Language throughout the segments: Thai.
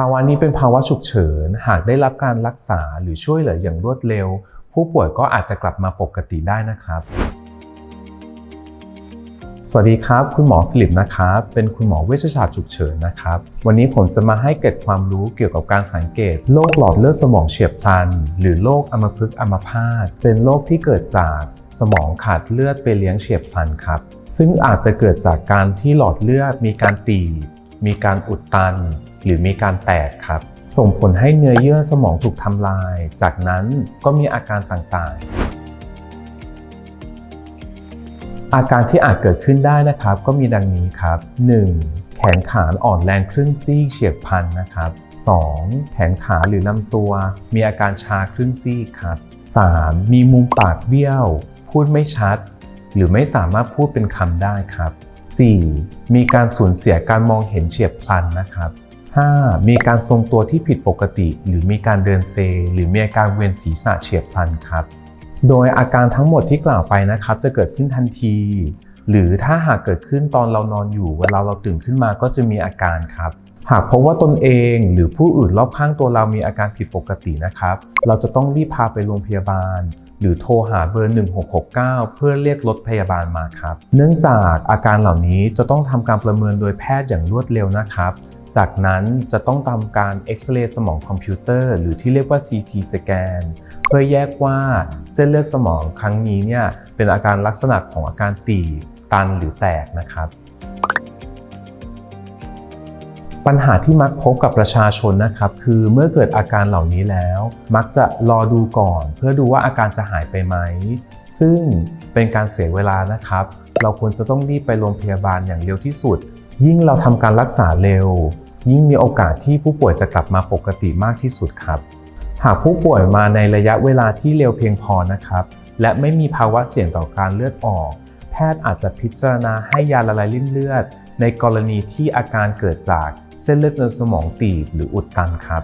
ภาวะนี้เป็นภาวะฉุกเฉิน หากได้รับการรักษาหรือช่วยเหลืออย่างรวดเร็ว ผู้ป่วยก็อาจจะกลับมาปกติได้นะครับ สวัสดีครับ คุณหมอฟิลิปนะครับ เป็นคุณหมอเวชศาสตร์ฉุกเฉินนะครับ วันนี้ผมจะมาให้เกร็ดความรู้เกี่ยวกับการสังเกตโรคหลอดเลือดสมองเฉียบพลัน หรือโรคอัมพฤกษ์อัมพาต เป็นโรคที่เกิดจากสมองขาดเลือดไปเลี้ยงเฉียบพลันครับ ซึ่งอาจจะเกิดจากการที่หลอดเลือดมีการตีบมีการอุดตัน หรือมีการแตกครับ ส่งผลให้เนื้อเยื่อสมองถูกทำลาย จากนั้นก็มีอาการต่างๆ อาการที่อาจเกิดขึ้นได้นะครับ ก็มีดังนี้ครับ 1. แขนขาอ่อนแรงครึ่งซีกเฉียบพลันนะครับ 2. แขนขาหรือลำตัว มีอาการชาครึ่งซีกครับ 3. มีมุมปากเบี้ยว พูดไม่ชัด หรือไม่สามารถพูดเป็นคำได้ครับ 4. มีการสูญเสียการมองเห็นเฉียบพลันนะครับ 5. มีการทรงตัวที่ผิดปกติ หรือมีการเดินเซ หรือมีอาการเวียนศีรษะเฉียบพลันครับ โดยอาการทั้งหมดที่กล่าวไปนะครับจะเกิดขึ้นทันที หรือถ้าหากเกิดขึ้นตอนเรานอนอยู่ เวลาเราตื่นขึ้นมาก็จะมีอาการครับ หากพบว่าตนเองหรือผู้อื่นรอบข้างตัวเรามีอาการผิดปกตินะครับ เราจะต้องรีบพาไปโรงพยาบาลหรือโทรหาเบอร์ 1669 เพื่อเรียกรถพยาบาลมาครับ เนื่องจากอาการเหล่านี้จะต้องทำการประเมินโดยแพทย์อย่างรวดเร็วนะครับ จากนั้นจะต้องทำการเอ็กซเรย์สมองคอมพิวเตอร์หรือที่เรียกว่า CT สแกนเพื่อแยกว่าเส้นเลือดสมองครั้งนี้เนี่ยเป็นอาการลักษณะของอาการตีบตันหรือแตกนะครับปัญหาที่มักพบกับประชาชนนะครับ คือเมื่อเกิดอาการเหล่านี้แล้ว มักจะรอดูก่อน เพื่อดูว่าอาการจะหายไปไหม ซึ่งเป็นการเสียเวลานะครับ เราควรจะต้องรีบไปโรงพยาบาลอย่างเร็วที่สุด ยิ่งเราทำการรักษาเร็ว ยิ่งมีโอกาสที่ผู้ป่วยจะกลับมาปกติมากที่สุดครับ หากผู้ป่วยมาในระยะเวลาที่เร็วเพียงพอนะครับ และไม่มีภาวะเสี่ยงต่อการเลือดออก แพทย์อาจจะพิจารณาให้ยาละลายริ่มเลือด ในกรณีที่อาการเกิดจากเส้นเลือดในสมองตีบหรืออุดตันครับ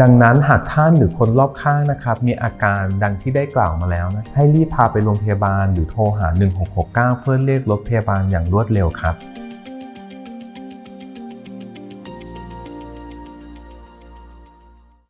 ดังนั้นหากท่านหรือคนรอบข้างนะครับ มีอาการดังที่ได้กล่าวมาแล้วนะให้รีบพาไปโรงพยาบาลหรือโทรหา 1669 เพื่อเรียกรถพยาบาลอย่างรวดเร็วครับ